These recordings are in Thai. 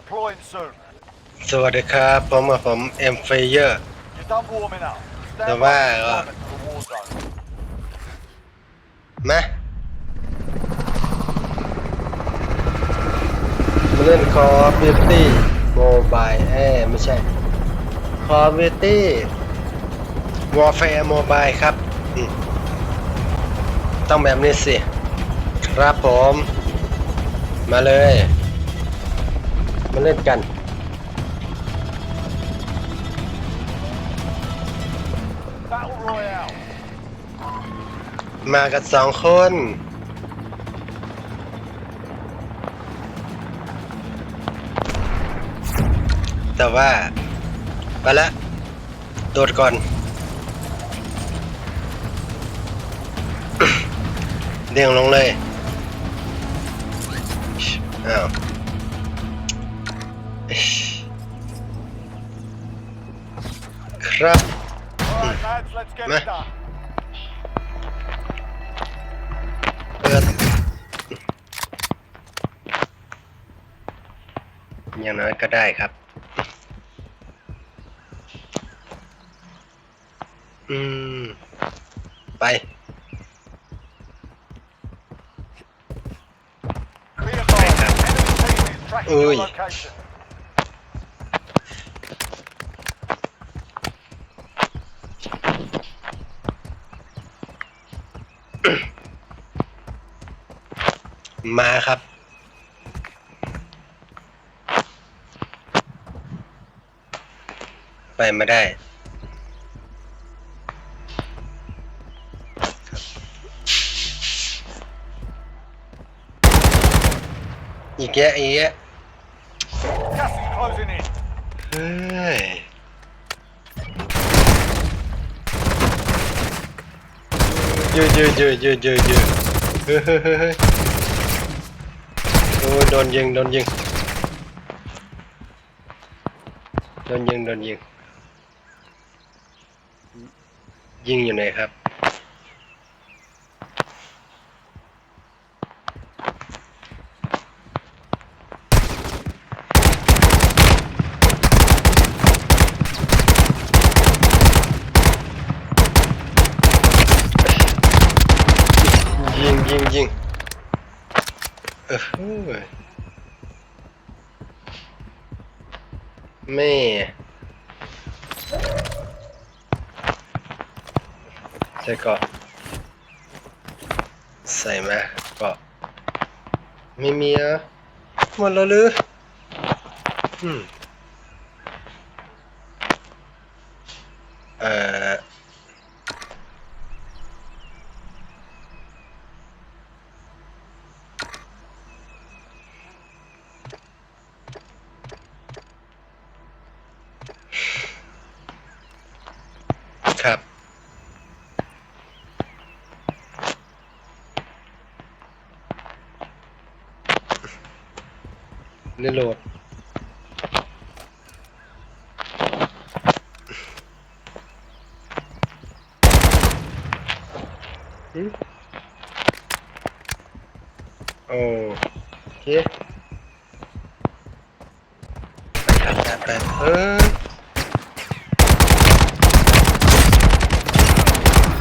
Deploying soon. สวัสดีครับผมกับผมเอ็มไฟเยอร์ You're done warming up. Stand Dạ by vâng, for ạ. deployment to the war zone. มามาเล่น Call of Duty Mobile เอ้ยไม่ใช่ Call of Duty Warfare Mobile ครับอืมต้องแบบนี้สิ ครับผม มาเลย มาเล่นกัน Battle Royale. มากันสองคน แต่ว่าไปละ โดดก่อน เด้งลงเลย อ้าว ครับ Alright, lads, let's get Meh. it done. เปิดอย่างน้อยก็ได้ครับ อืม ไป Clear fire. Enemy team is tracking your Ui. location. มาครับ ไปมาได้ อีกแยะอีกแยะ Gas is closing in. เฮ้ย ยืดยืดยืดยืดยืดยืดเฮ้ยเฮ้ยเฮ้ยเฮ้โอ้โดนยิงโดนยิงโดนยิงโดนยิงยิงอยู่ไหนครับ ยิง เออแม่ใส่เกาะใส่มาเกาะไม่มีอะหมดแล้วหรืออืมเอ่อ ครับ รีโหลดอืมโอเคไปครับไปไปเออ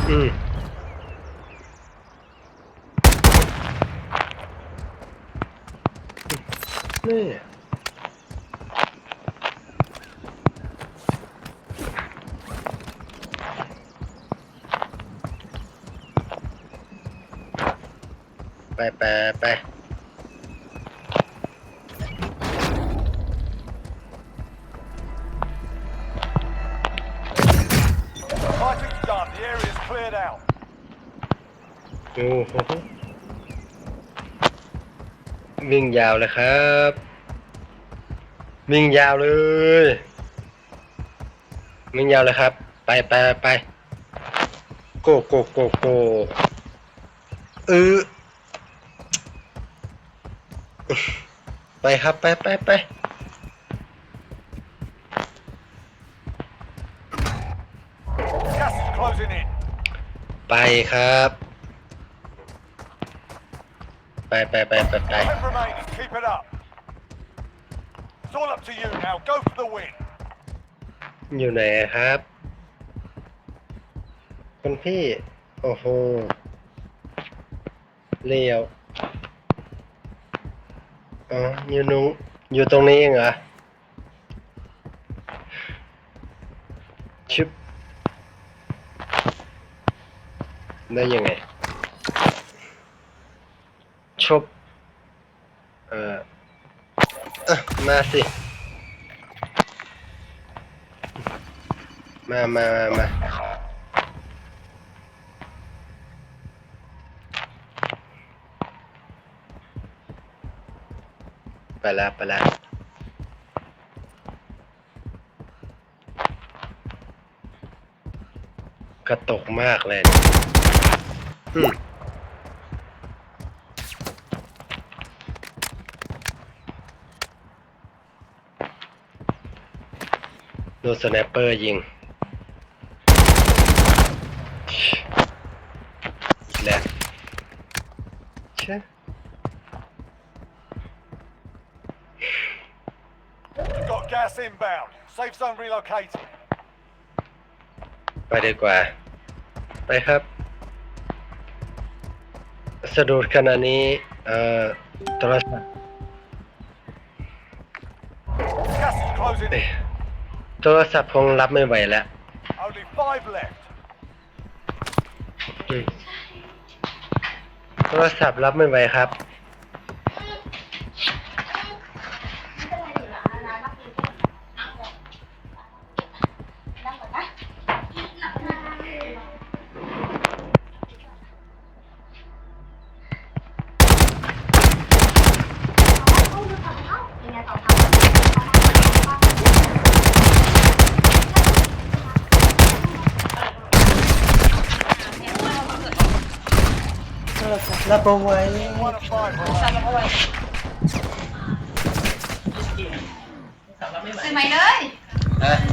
อืม นี่ไปไปไป Fighting's done. The area's cleared out. โอ้โห วิ่งยาวเลยครับ วิ่งยาวเลย วิ่งยาวเลยครับ ไปไปไปโกโกโกโกเออไปครับไปไปไป Gas is closing in. ไปครับ ไปไปไปไปไป Ten remaining. Keep it up. It's all up to you now. Go for the win. อยู่ไหนครับ คุณพี่ โอ้โหเลี้ยวอ๋ออยู่นุงอยู่ตรงนี้เองเหรอชิบได้ยังไงช บ เออเอะมาสิ มามามามาไปแล้วไปแล้วกระตกมากเลยอืม ดนสแนปเปอร์ยิง อีกแล้วเช่ You've got gas inbound. Safe zone relocated. ไปดีกว่า ไปครับ สะดุดขณะนี้ เอ่อโทรศัพท์ โทรศัพท์คงรับไม่ไหวแล้ว Only five left. อืมโทรศัพท์รับไม่ไหวครับ รับเอาไว้ One of five remaining. ซื้อไหมเลยฮะซื้อไหม